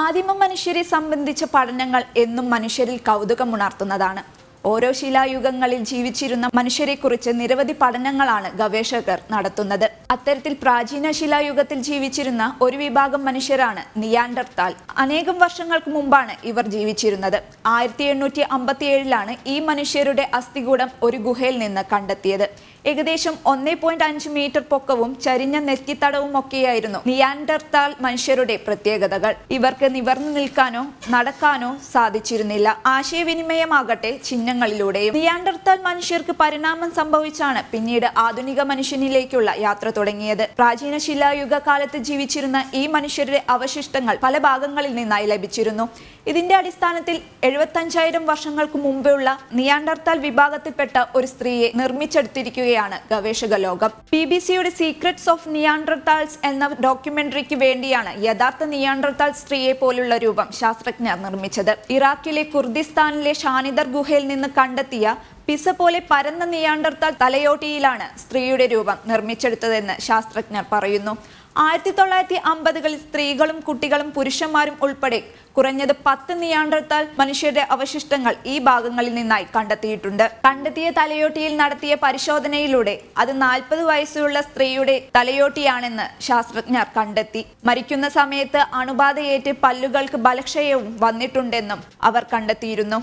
ആദിമ മനുഷ്യരെ സംബന്ധിച്ച പഠനങ്ങൾ എന്നും മനുഷ്യരിൽ കൗതുകമുണർത്തുന്നതാണ് ഓരോ ശിലായുഗങ്ങളിൽ ജീവിച്ചിരുന്ന മനുഷ്യരെക്കുറിച്ച് നിരവധി പഠനങ്ങളാണ് ഗവേഷകർ നടത്തുന്നത്. അത്തരത്തിൽ പ്രാചീന ശിലായുഗത്തിൽ ജീവിച്ചിരുന്ന ഒരു വിഭാഗം മനുഷ്യരാണ് നിയാണ്ടർത്താൽ അനേകം വർഷങ്ങൾക്ക് മുമ്പാണ് ഇവർ ജീവിച്ചിരുന്നത്. ആയിരത്തി എണ്ണൂറ്റി അമ്പത്തിയേഴിലാണ് ഈ മനുഷ്യരുടെ അസ്ഥികൂടം ഒരു ഗുഹയിൽ നിന്ന് കണ്ടെത്തിയത്. ഏകദേശം ഒന്നേ പോയിന്റ് അഞ്ച് മീറ്റർ പൊക്കവും ചരിഞ്ഞ നെറ്റിത്തടവും ഒക്കെയായിരുന്നു നിയാൻഡർത്താൽ മനുഷ്യരുടെ പ്രത്യേകതകൾ. ഇവർക്ക് നിവർന്നു നിൽക്കാനോ നടക്കാനോ സാധിച്ചിരുന്നില്ല. ആശയവിനിമയമാകട്ടെ ചിഹ്നങ്ങളിലൂടെയും. നിയാൻഡർത്താൽ മനുഷ്യർക്ക് പരിണാമം സംഭവിച്ചാണ് പിന്നീട് ആധുനിക മനുഷ്യനിലേക്കുള്ള യാത്ര തുടങ്ങിയത്. പ്രാചീന ശിലായുഗ കാലത്ത് ജീവിച്ചിരുന്ന ഈ മനുഷ്യരുടെ അവശിഷ്ടങ്ങൾ പല ഭാഗങ്ങളിൽ നിന്നായി ലഭിച്ചിരുന്നു. ഇതിന്റെ അടിസ്ഥാനത്തിൽ എഴുപത്തഞ്ചായിരം വർഷങ്ങൾക്ക് മുമ്പുള്ള നിയാൻഡർത്താൽ വിഭാഗത്തിൽപ്പെട്ട ഒരു സ്ത്രീയെ നിർമ്മിച്ചെടുത്തിരിക്കുകയാണ് ഗവേഷക ലോകം. ബി ബി സിയുടെ സീക്രട്സ് ഓഫ് നിയാണ്ടർത്താൾസ് എന്ന ഡോക്യുമെന്ററിക്ക് വേണ്ടിയാണ് യഥാർത്ഥ നിയാണ്ടർത്താൾ സ്ത്രീയെ പോലുള്ള രൂപം ശാസ്ത്രജ്ഞർ നിർമ്മിച്ചത്. ഇറാഖിലെ കുർദിസ്ഥാനിലെ ഷാനിദർ ഗുഹയിൽ നിന്ന് കണ്ടെത്തിയ പിസ പോലെ പരന്ന നിയാണ്ടർത്താൽ തലയോട്ടിയിലാണ് സ്ത്രീയുടെ രൂപം നിർമ്മിച്ചെടുത്തതെന്ന് ശാസ്ത്രജ്ഞർ പറയുന്നു. ആയിരത്തി തൊള്ളായിരത്തി അമ്പതുകളിൽ സ്ത്രീകളും കുട്ടികളും പുരുഷന്മാരും ഉൾപ്പെടെ കുറഞ്ഞത് പത്ത് നിയാണ്ടർത്താൽ മനുഷ്യരുടെ അവശിഷ്ടങ്ങൾ ഈ ഭാഗങ്ങളിൽ നിന്നായി കണ്ടെത്തിയിട്ടുണ്ട്. കണ്ടെത്തിയ തലയോട്ടിയിൽ നടത്തിയ പരിശോധനയിലൂടെ അത് നാൽപ്പത് വയസ്സുള്ള സ്ത്രീയുടെ തലയോട്ടിയാണെന്ന് ശാസ്ത്രജ്ഞർ കണ്ടെത്തി. മരിക്കുന്ന സമയത്ത് അണുബാധയേറ്റ് പല്ലുകൾക്ക് ബലക്ഷയവും വന്നിട്ടുണ്ടെന്നും അവർ കണ്ടെത്തിയിരുന്നു.